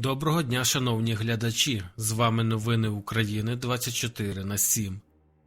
Доброго дня, шановні глядачі! З вами новини України 24 на 7.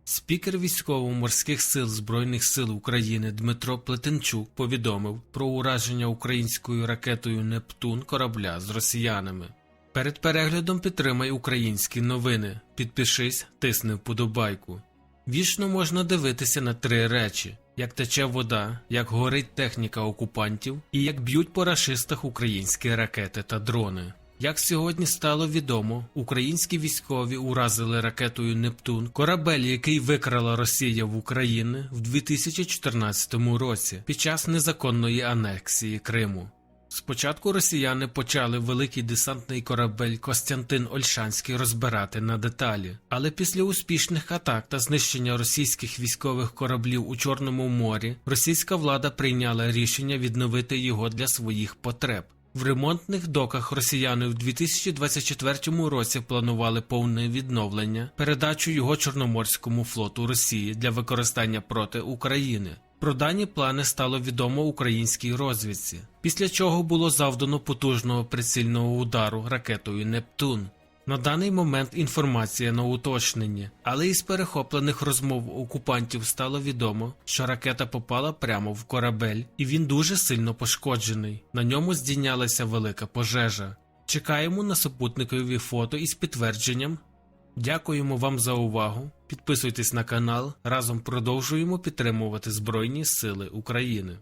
Спікер військово-морських сил Збройних сил України Дмитро Плетенчук повідомив про ураження українською ракетою Нептун корабля з росіянами. Перед переглядом підтримай українські новини. Підпишись, тисни вподобайку. Вічно можна дивитися на три речі: як тече вода, як горить техніка окупантів і як б'ють по рашистах українські ракети та дрони. Як сьогодні стало відомо, українські військові уразили ракетою Нептун корабель, який викрала Росія в Україні в 2014 році під час незаконної анексії Криму. Спочатку росіяни почали великий десантний корабель Костянтин Ольшанський розбирати на деталі, але після успішних атак та знищення російських військових кораблів у Чорному морі російська влада прийняла рішення відновити його для своїх потреб. В ремонтних доках росіяни в 2024 році планували повне відновлення, передачу його Чорноморському флоту Росії для використання проти України. Про дані плани стало відомо українській розвідці, після чого було завдано потужного прицільного удару ракетою Нептун. На даний момент інформація на уточненні, але із перехоплених розмов окупантів стало відомо, що ракета попала прямо в корабель, і він дуже сильно пошкоджений. На ньому здійнялася велика пожежа. Чекаємо на супутникові фото із підтвердженням. Дякуємо вам за увагу. Підписуйтесь на канал. Разом продовжуємо підтримувати Збройні Сили України.